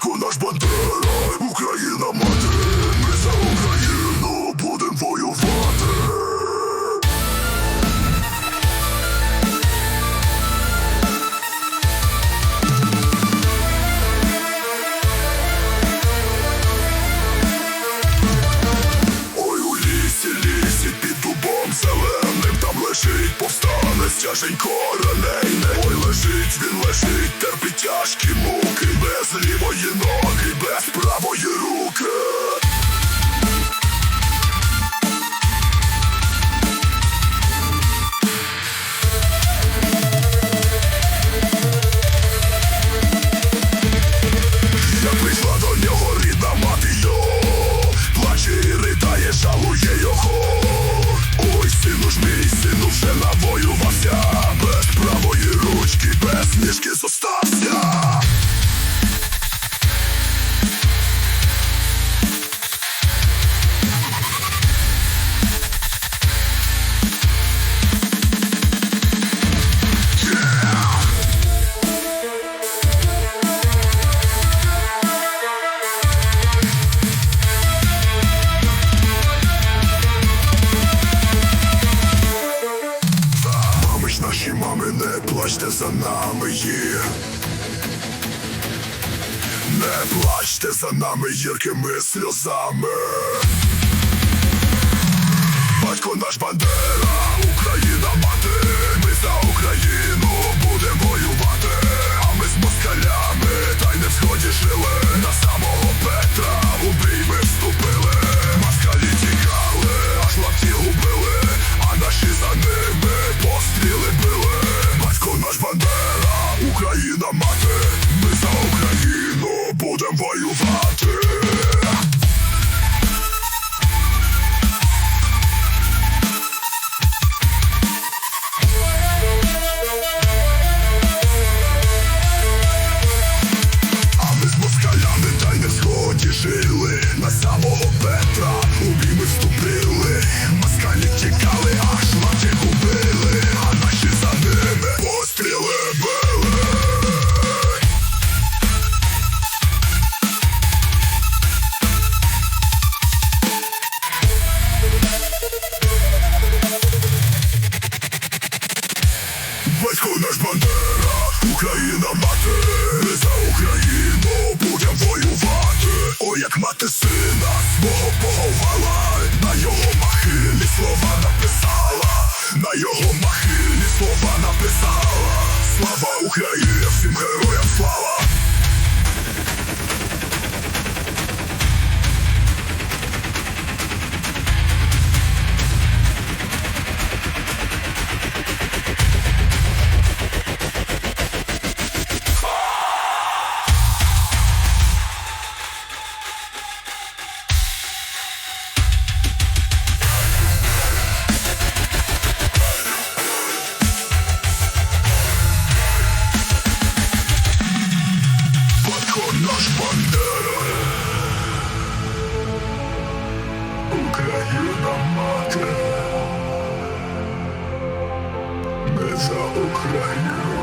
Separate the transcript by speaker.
Speaker 1: Батько наш бандера, повстанець, тяженько ранейне Ой, лежить, він лежить, терпить тяжкі муки. Без лівої ноги, без правої наші мами, не плачте за нами Не плачте за нами гіркими сльозами. Батько наш бандера, Україна мати, Самого Петра. У бій ми вступили Москалі тікали, аж лапті губили А наші за ними постріли били. Батько наш бандера, Україна мати, за Україну будем воювати. Ой, як мати сина свого поховала, на його махилі слова написала, на його махилі слова написала. Слава Україні, мати Ми за Україну